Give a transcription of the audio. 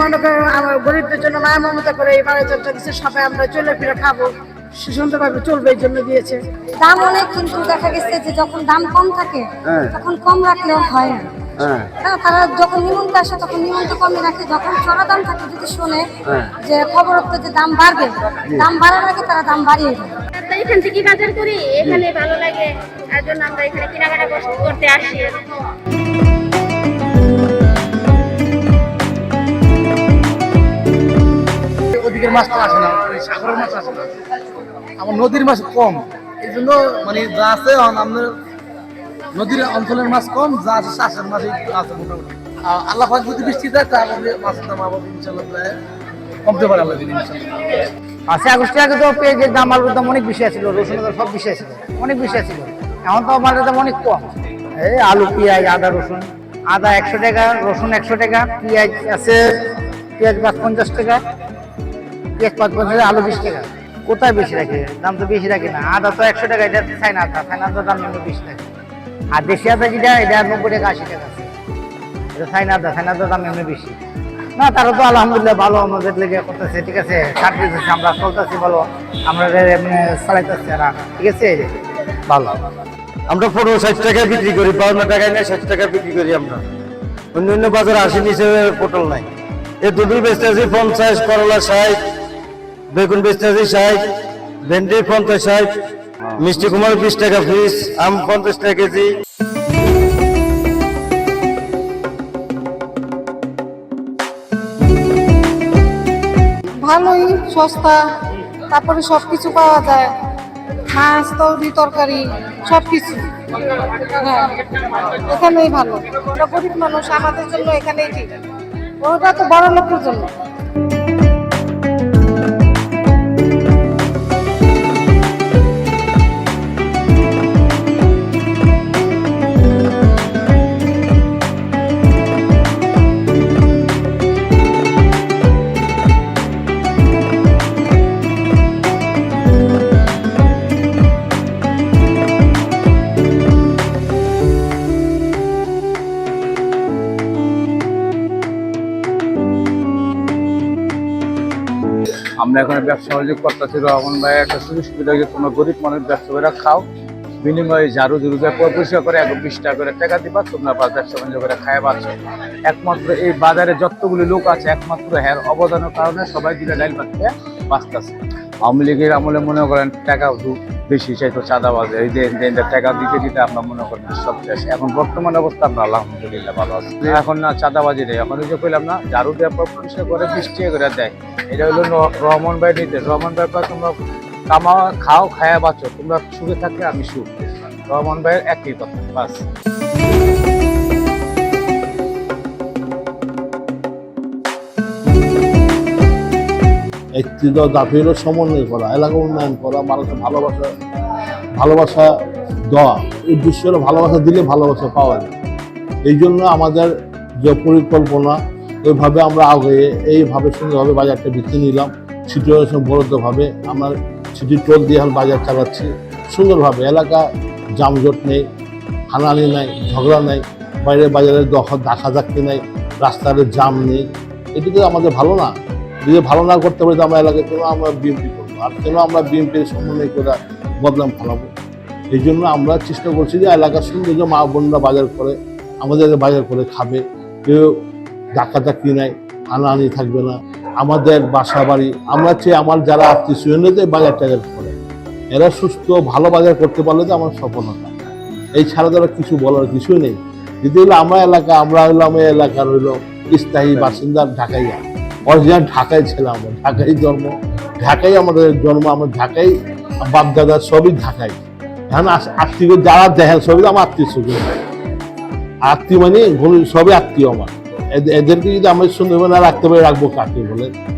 মনে করে আমার গরিবদের জন্য মায়া মমতা করে এই বারো চর্চা দিচ্ছে সবাই আমরা চলে ফিরে খাব। সুন্দরভাবে চলবে এই জন্য দিয়েছে। দাম অনেক কিন্তু দেখা গেছে যে যখন দাম কম থাকে হ্যাঁ। তখন কম রাখলেও হয় না। হ্যাঁ। হ্যাঁ, তারা যখন নিমন্ত্রণ আসে তখন নিমন্ত্রণ কমে রাখে। যখন চড়া দাম থাকে যদি শুনে। যে খবর যে দাম বাড়বে দাম বাড়ার আগে তারা দাম বাড়িয়ে দেয়। এখান থেকে বাজার করি এখানে ভালো লাগে। তার জন্য আমরা এখানে কেনাকাটা করতে আসি। ওদিকের মাছটা আসে না সাগরের মাছ আসে না। আমার নদীর মাছ কম। এই জন্য মানে যা আছে আপনার নদীর অঞ্চলের মাছ কম, যা আছে চাষের মাছ আছে মোটামুটি। আল্লাহ পাক যদি বৃষ্টি দেয়, তাহলে মাছের দাম আবার ইনশাল্লাহ কমতে পারে আল্লাহ পাঁচই আগস্টের আগে তো পেঁয়াজের দাম, আলুর দাম অনেক বেশি আছিল, রসুনের দাম সব বেশি আছিল, অনেক বেশি আছিল। এখন তো আমার দাম অনেক কম। এই আলু, পেঁয়াজ, আদা, রসুন। আদা একশো টাকা, রসুন একশো টাকা, পেঁয়াজ আছে, পেঁয়াজ পাঁচ পঞ্চাশ টাকা। পেঁয়াজ পাঁচ পঞ্চাশ আলু বিশ টাকা। কোথায় বেশি রাখে? দাম তো বেশি রাখে না। আদা তো একশো টাকা, এটা চাইনা আদা। চাইনা আদার দাম এমনি বেশি থাকে আর দেশি আদা যেটা, এটা নব্বই টাকা, আশি টাকা এটা চাইনা আদা। চাইনা আদার দাম এমনি বেশি। না, তারা তো আলহামদুলিল্লাহ ভালো আমাদের লেগে করতেছে, ঠিক আছে? সার্ভিস আছে আমরা চলতেছি ভালো। আমরা এমনি চালাইতেছি এরা ঠিক আছে? ভালো। আমরা পনেরো ষাট টাকায় বিক্রি করি, বাউন্ন টাকায় নেই ষাট টাকায় বিক্রি করি আমরা। অন্য অন্য বাজারে আশি নিচে পটল নাই। এই দুধুল বেচতে আছি, পঞ্চাশ, করলা ষাট বেগুন বেচতে আছি ষাট ভেন্ডি পঞ্চাশ ষাট মিষ্টি কুমার বিশ টাকা পিস, আম পঞ্চাশ টাকা কেজি। ভালোই সস্তা, তারপরে সব কিছু পাওয়া যায়। মাছ তরি তরকারি সব কিছু হ্যাঁ এখানেই ভালো। আমরা গরিব মানুষ, আমাদের জন্য এখানেই ঠিক। ওটা তো বড় লোকের জন্য। আমরা এখানে ব্যবসা বাণিজ্য করতেছি, রহমান ভাই, একটা সুযোগ সুবিধা যে কোনো গরিব মানুষ ব্যবসা করে খাও। বিনিময়ে ঝাড়ু ঝুড়ু দিয়ে পরিষ্কার করে এক বিশ টাকা করে টাকা দিবা, তোমরা ব্যবসা বাণিজ্য করে খায় পাচ্ছ একমাত্র এই বাজারে যতগুলি লোক আছে, একমাত্র হ্যার অবদানের কারণে সবাই দিলে ডাইল পাচ্ছে বাঁচতেছে। আওয়ামী লীগের আমলে মনে করেন টাকা বেশি চাইতো চাঁদাবাজে। এই যে এই যে টাকা দিতে দিতে আমরা মনে করেন সব শেষ। এখন বর্তমান অবস্থা আমরা আলহামদুলিল্লাহ ভালো আছি। এখন না, চাঁদাবাজি নেই। এখন যে কইলাম না, ঝাড়ু দেওয়ার পর করে, বৃষ্টি করে দেয়। এটা হলো রহমান ভাই নিতে রহমান ভাই তোমরা কামা খাও, খায়া বাঁচো। তোমরা সুখে থাকলে আমি সুখ রহমান ভাইয়ের একই কথা, বাস। একটি দাবি হলো সমন্বয় করা, এলাকা উন্নয়ন করা, মানুষের ভালোবাসা ভালোবাসা দেওয়া। উদ্দেশ্য হলো ভালোবাসা দিলে ভালোবাসা পাওয়া যায়। এই জন্য আমাদের যে পরিকল্পনা ওইভাবে আমরা আগে এইভাবে সুন্দরভাবে বাজারটা বেছে নিলাম। সিচুয়েশন বরাদ্দভাবে আমরা সিটি টোল দিয়ে এখন বাজার চালাচ্ছি। সুন্দরভাবে এলাকা জামজট নেই হানানি নাই, ঝগড়া নেই বাইরে বাজারে দখল, দেখা যাচ্ছে নেই, রাস্তার জাম নেই। এটুকু আমাদের ভালো না। যদি ভালো না করতে পারি তো আমরা এলাকায় কেন আমরা বিএমপি করব? আর কেন আমরা বিএমপির সমন্বয় করে বদনাম ফেলাবো? এই জন্য আমরা চেষ্টা করছি যে এলাকার সৌন্দর্য মা বোনরা বাজার করে, আমাদের বাজার করে খাবে, কেউ ডাকাতাকি নাই হানাহানি থাকবে না। আমাদের বাসা বাড়ি, আমরা চেয়ে আমার যারা আত্মীয় স্বজনদের বাজার টাজার করে। এরা সুস্থ, ভালো বাজার করতে পারলে তো আমার সফলতা এই ছাড়া তারা কিছু বলার কিছুই নেই। যদি হলো আমার এলাকা, আমরা হলাম এই এলাকার হইল স্থায়ী বাসিন্দা ঢাকাইয়া। অরিজিনাল ঢাকায় ছিলাম ঢাকাই জন্ম ঢাকাই আমাদের জন্ম, আমার ঢাকাই বাপ দাদা সবই এখন আস- আত্মীয় যারা দেখেন সবই আমার আত্মীয় স্বজন আত্মীয় মানে সবই আত্মীয় আমার। এদ- এদেরকে যদি আমি সুন্দরবনে রাখতে পারি, রাখব কাকে বলে?